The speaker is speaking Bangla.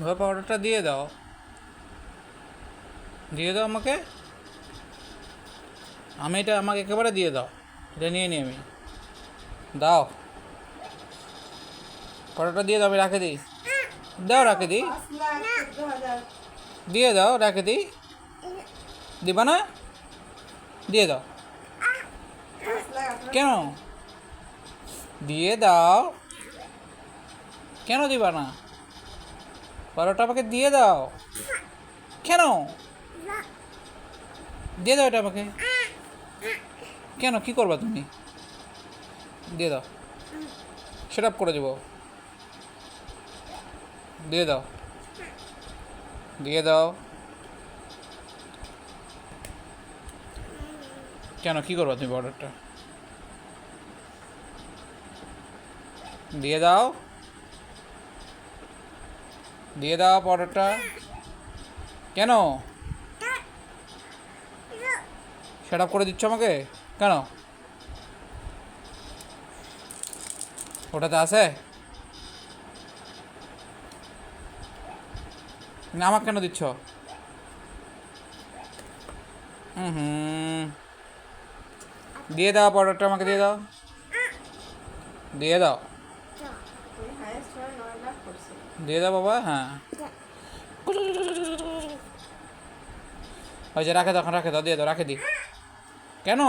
ঘর পাউডারটা দিয়ে দাও। দিয়ে দাও আমাকে। আমি এটা আমাকে একেবারে দিয়ে দাও। এটা নিয়ে নিই আমি। দাও। পাউডারটা দিয়ে দাও, আমি রাখে দিই। দাও, রাখে দিই। দিয়ে দাও, রাখে দিই। দিবা না? দিয়ে দাও। কেন? দিয়ে দাও। কেন দিবা না? বারোটা আমাকে দিয়ে দাও। কেন? দিয়ে দাও এটা আমাকে। কেন? কি করবা তুমি? দিয়ে দাও। সেট আপ করে দেবো। দিয়ে দাও। দিয়ে দাও। কেন? কি করবা তুমি অর্ডারটা দিয়ে দাও। দিয়ে দাও পাউডারটা কেন? সেট আপ করে দিচ্ছ আমাকে? কেন? ওটাতে আছে? আমাকে কেন দিচ্ছ? হুম দিয়ে দাও পাউডারটা আমাকে, দিয়ে দাও। দিয়ে দাও ওই হায়েস্ট হয় নয় লাখ করছে দিয়ে দাও বাবা হ্যাঁ। ওই যে রাখে দাও রাখে দাও, দিয়ে দাও, রাখে দি। কেন?